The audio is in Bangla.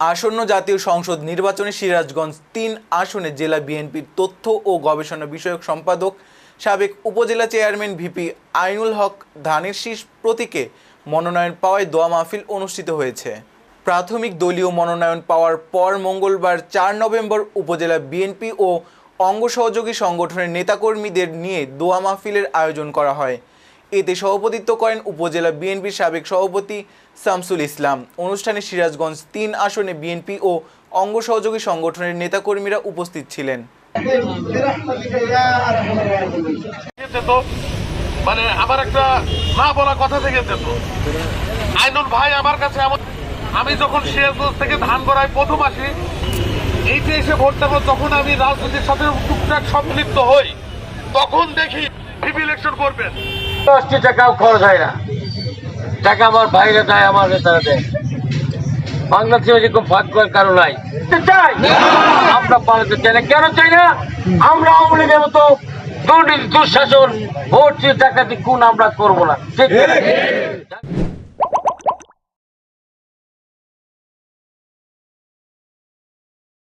আসন্ন জাতীয় সংসদ নির্বাচনে সিরাজগঞ্জ তিন আসনে জেলা বিএনপির তথ্য ও গবেষণা বিষয়ক সম্পাদক, সাবেক উপজেলা চেয়ারম্যান ভিপি আইনুল হক ধানের শীষ প্রতীকে মনোনয়ন পাওয়ায় দোয়া মাহফিল অনুষ্ঠিত হয়েছে। প্রাথমিক দলীয় মনোনয়ন পাওয়ার পর মঙ্গলবার চার নভেম্বর উপজেলা বিএনপি ও অঙ্গ সহযোগী সংগঠনের নেতাকর্মীদের নিয়ে দোয়া মাহফিলের আয়োজন করা হয়। এতে সভাপতিত্ব করেন উপজেলা বিএনপির সাবেক সভাপতি শামসুল ইসলাম। অনুষ্ঠানে সিরাজগঞ্জ তিন আসনে বিএনপি ও অঙ্গ সহযোগী সংগঠনের নেতাকর্মীরা উপস্থিত ছিলেন। মানে আমার একটা না বলা কথা থেকে যেত আইনুল ভাই আমার কাছে আমি যখন সিরাজগঞ্জ থেকে ধান করায় প্রথম আসি এইতে এসে ভোট দেবো তখন আমি রাজনীতির সাথে টুকটাক সম্পৃক্ত হই, তখন দেখি ভিপি ইলেকশন করবেন। দশটি টাকাও খরচ হয় না। টাকা আমার ভাইরা দেয় আমার নেতারা দেয় বাংলাদেশে এরকম ভাগ করার কারণ নাই। চাই আমরা পালাতে চাই না। কেন চাই না? আমরা আওয়ামী লীগের মতো দুর্নীতি দুঃশাসন ভোট টাকা দিয়ে কোন আমরা করব না। ঠিক।